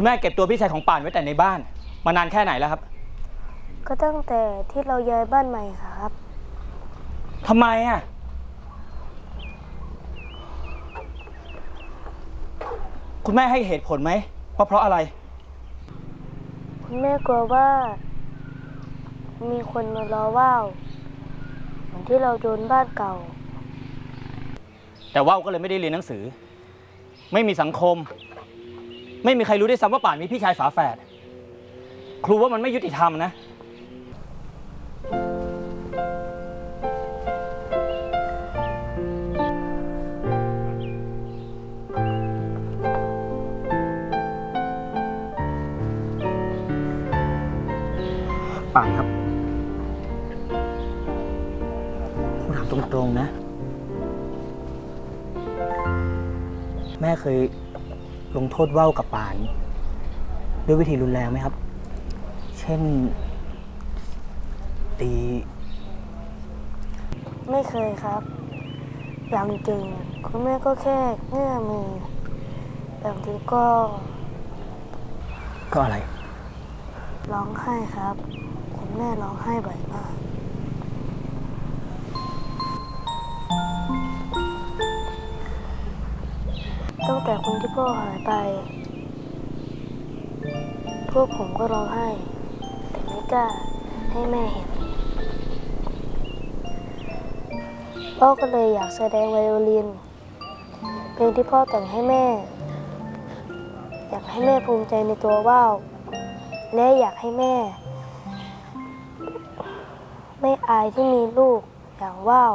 คุณแม่เก็บตัวพี่ชายของป่านไว้แต่ในบ้าน มานานแค่ไหนแล้วครับ ก็ตั้งแต่ที่เราย้ายบ้านใหม่ครับทำไมอะคุณแม่ให้เหตุผลไหมว่าเพราะอะไร คุณแม่กลัวว่า มีคนมาล้อว่าวเหมือนที่เราโดนบ้านเก่า แต่ว่าวก็เลยไม่ได้เรียนหนังสือ ไม่มีสังคม ไม่มีใครรู้ได้วยซ้ำว่าป่านมีพี่ชายฝาแฝด ครูว่ามันไม่ยุติธรรมนะ ป่านครับครูถามตรงๆนะ แม่เคย ลงโทษว่าวกับป่าน ด้วยวิธีรุนแรงไหมครับ เช่น ตี ไม่เคยครับ อย่างจริง คุณแม่ก็แค่เงื่อมือบางทีก็ ก็อะไร ร้องไห้ครับ คุณแม่ร้องไห้บ่อยมาก ตั้งแต่คนที่พ่อหายไป พวกผมก็ร้องไห้ แต่ไม่กล้าให้แม่เห็น พ่อก็เลยอยากแสดงไวโอลิน เพลงที่พ่อแต่งให้แม่ อยากให้แม่ภูมิใจในตัวว่าวและอยากให้แม่ ไม่อายที่มีลูกอย่างว่าว